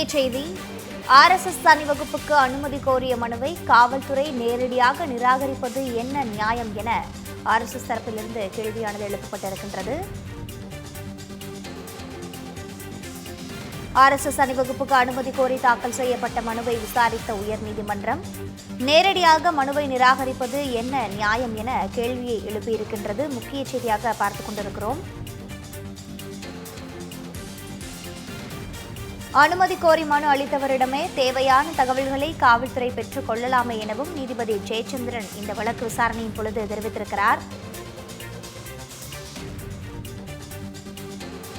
இன்றைய செய்தி ஆர்எஸ்எஸ் அணிவகுப்புக்கு அனுமதி கோரிய மனுவை காவல்துறை நேரடியாக நிராகரிப்பது என்ன நியாயம் என ஆர்எஸ்எஸ் தரப்பிலிருந்து கேள்வியானது எழுப்பப்பட்டிருக்கின்றது. ஆர்எஸ்எஸ் அணிவகுப்புக்கு அனுமதி கோரி தாக்கல் செய்யப்பட்ட மனுவை விசாரித்த உயர்நீதிமன்றம் நேரடியாக மனுவை நிராகரிப்பது என்ன நியாயம் என கேள்வியை எழுப்பியிருக்கின்றது. முக்கிய செய்தியாக பார்த்துக் கொண்டிருக்கிறோம். அனுமதி கோரி மனு அளித்தவரிடமே தேவையான தகவல்களை காவல்துறை பெற்றுக் கொள்ளலாமே எனவும் நீதிபதி ஜெயச்சந்திரன் இந்த வழக்கு விசாரணையின் பொழுது தெரிவித்திருக்கிறார்.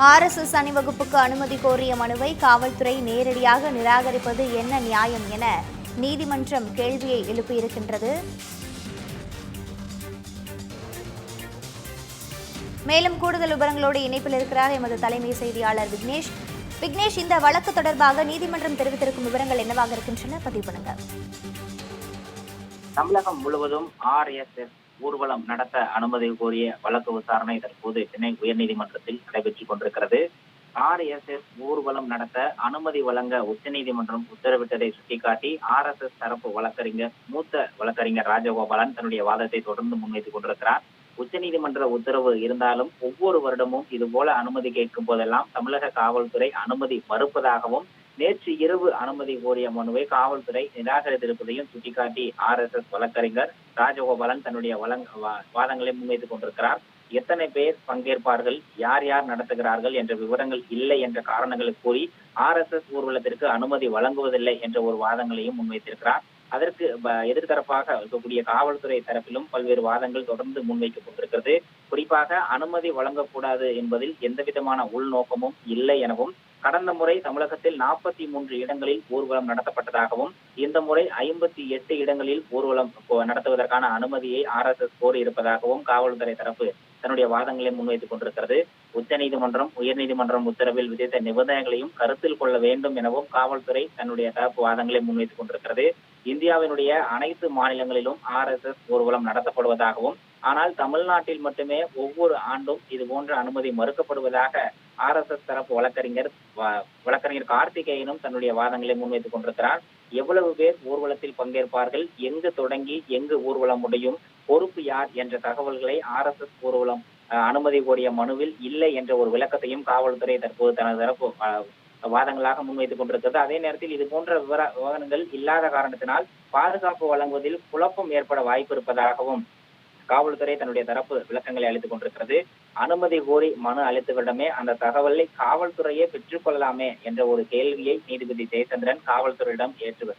ஆர்எஸ்எஸ் அணிவகுப்புக்கு அனுமதி கோரிய மனுவை காவல்துறை நேரடியாக நிராகரிப்பது என்ன நியாயம் என நீதிமன்றம் கேள்வியை எழுப்பியிருக்கின்றது. மேலும் கூடுதல் விவரங்களோடு இணைப்பில் இருக்கிறார் எமது தலைமை செய்தியாளர் விக்னேஷ். விக்னேஷ் இந்த வழக்கு தொடர்பாக நீதிமன்றம் தெரிவித்திருக்கும் விவரங்கள் என்னவாக இருக்கின்றன? பதிவு பண்ணுங்க. தமிழகம் முழுவதும் ஆர்எஸ்எஸ் ஊர்வலம் நடத்த அனுமதி கோரிய வழக்கு விசாரணை தற்போது சென்னை உயர்நீதிமன்றத்தில் நடைபெற்றுக் கொண்டிருக்கிறது. ஆர்எஸ்எஸ் ஊர்வலம் நடத்த அனுமதி வழங்க உச்சநீதிமன்றம் உத்தரவிட்டதை சுட்டிக்காட்டி ஆர்எஸ்எஸ் தரப்பு வழக்கறிஞர் மூத்த வழக்கறிஞர் ராஜகோபாலன் தன்னுடைய வாதத்தை தொடர்ந்து முன்வைத்துக் கொண்டிருக்கிறார். உச்சநீதிமன்ற உத்தரவு இருந்தாலும் ஒவ்வொரு வருடமும் இது போல அனுமதி கேட்கும் போதெல்லாம் தமிழக காவல்துறை அனுமதி மறுப்பதாகவும் நேற்று இரவு அனுமதி கோரிய மனுவை காவல்துறை நிராகரித்திருப்பதையும் சுட்டிக்காட்டி ஆர் எஸ் எஸ் வழக்கறிஞர் ராஜகோபாலன் தன்னுடைய வழங்க வா- வாதங்களை முன்வைத்துக் கொண்டிருக்கிறார். எத்தனை பேர் பங்கேற்பார்கள் யார் யார் நடத்துகிறார்கள் என்ற விவரங்கள் இல்லை என்ற காரணங்களை கூறி ஆர் எஸ் எஸ் ஊர்வலத்திற்கு அனுமதி வழங்குவதில்லை என்ற ஒரு வாதங்களையும் முன்வைத்திருக்கிறார். அதற்கு ப- எதிர்த்தரப்பாக இருக்கக்கூடிய காவல்துறை தரப்பிலும் பல்வேறு வாதங்கள் தொடர்ந்து முன்வைக்கப்பட்டிருக்கிறது. குறிப்பாக அனுமதி வழங்கக்கூடாது என்பதில் எந்த விதமான உள்நோக்கமும் இல்லை எனவும் கடந்த முறை தமிழகத்தில் நாற்பத்தி மூன்று இடங்களில் ஊர்வலம் நடத்தப்பட்டதாகவும் இந்த முறை ஐம்பத்தி எட்டு இடங்களில் ஊர்வலம் நடத்துவதற்கான அனுமதியை ஆர் எஸ் எஸ் கோரி இருப்பதாகவும் காவல்துறை தரப்பு தன்னுடைய வாதங்களை முன்வைத்துக் கொண்டிருக்கிறது. உச்சநீதிமன்றம் உயர்நீதிமன்றம் உத்தரவில் விதித்த நிபந்தனைகளையும் கருத்தில் கொள்ள வேண்டும் எனவும் காவல்துறை தன்னுடைய தரப்பு வாதங்களை முன்வைத்துக் கொண்டிருக்கிறது. இந்தியாவினுடைய அனைத்து மாநிலங்களிலும் ஆர் எஸ் எஸ் ஊர்வலம் நடத்தப்படுவதாகவும் ஆனால் தமிழ்நாட்டில் மட்டுமே ஒவ்வொரு ஆண்டும் இது போன்ற அனுமதி மறுக்கப்படுவதாக ஆர் எஸ் எஸ் தரப்பு வழக்கறிஞர் வ- வழக்கறிஞர் கார்த்திகேயனும் தன்னுடைய வாதங்களை முன்வைத்துக் கொண்டிருக்கிறார். எவ்வளவு பேர் ஊர்வலத்தில் பங்கேற்பார்கள் எங்கு தொடங்கி எங்கு ஊர்வலம் முடியும் பொறுப்பு யார் என்ற தகவல்களை ஆர் எஸ் எஸ் ஊர்வலம் அஹ், அனுமதி கோரிய மனுவில் இல்லை என்ற ஒரு விளக்கத்தையும் காவல்துறை தற்போது தனது தரப்பு வாதங்களாக முன்வைத்துக் கொண்டிருக்கிறது. அதே நேரத்தில் இது போன்ற விவர விவரங்கள் இல்லாத காரணத்தினால் பாதுகாப்பு வழங்குவதில் குழப்பம் ஏற்பட வாய்ப்பு இருப்பதாகவும் காவல்துறை தன்னுடைய தரப்பு விளக்கங்களை அளித்துக் கொண்டிருக்கிறது. அனுமதி கோரி மனு அளித்தவரிடமே அந்த தகவலை காவல்துறையே பெற்றுக்கொள்ளலாமே என்ற ஒரு கேள்வியை நீதிபதி ஜெயச்சந்திரன் காவல்துறையிடம் ஏற்று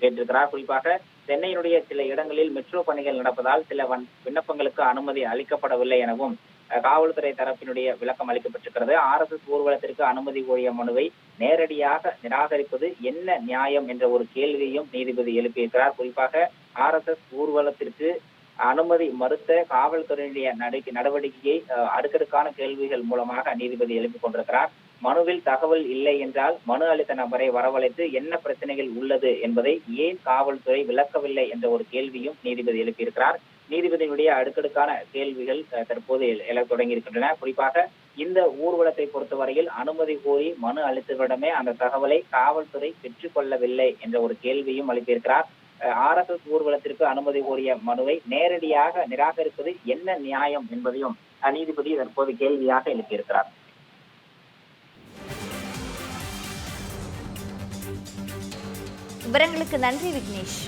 கேட்டிருக்கிறார். குறிப்பாக சென்னையினுடைய சில இடங்களில் மெட்ரோ பணிகள் நடப்பதால் சில விண்ணப்பங்களுக்கு அனுமதி அளிக்கப்படவில்லை எனவும் அஹ், காவல்துறை தரப்பினுடைய விளக்கம் அளிக்கப்பட்டிருக்கிறது. ஆர் எஸ் எஸ் ஊர்வலத்திற்கு அனுமதி கோரிய மனுவை நேரடியாக நிராகரிப்பது என்ன நியாயம் என்ற ஒரு கேள்வியையும் நீதிபதி எழுப்பியிருக்கிறார். குறிப்பாக ஆர் எஸ் எஸ் ஊர்வலத்திற்கு அனுமதி மறுத்த காவல்துறையினுடைய நடவடிக்கையை அடுக்கடுக்கான கேள்விகள் மூலமாக நீதிபதி எழுப்பிக் கொண்டிருக்கிறார். மனுவில் தகவல் இல்லை என்றால் மனு அளித்த நபரை வரவழைத்து என்ன பிரச்சனைகள் உள்ளது என்பதை ஏன் காவல்துறை விளக்கவில்லை என்ற ஒரு கேள்வியும் நீதிபதி எழுப்பியிருக்கிறார். நீதிபதியினுடைய அடுக்கடுக்கான கேள்விகள் தற்போது எழ- தொடங்கி தொடங்கியிருக்கின்றன. குறிப்பாக இந்த ஊர்வலத்தை பொறுத்தவரையில் அனுமதி கோரி மனு அளித்தவரிடமே அந்த தகவலை காவல்துறை பெற்றுக்கொள்ளவில்லை என்ற ஒரு கேள்வியும் அளித்திருக்கிறார் ஆர் எஸ் எஸ் ஊர்வலத்திற்கு அனுமதி கோரிய மனுவை நேரடியாக நிராகரிப்பது என்ன நியாயம் என்பதையும் நீதிபதி தற்போது கேள்வியாக எழுப்பியிருக்கிறார். விவரங்களுக்கு நன்றி விக்னேஷ்.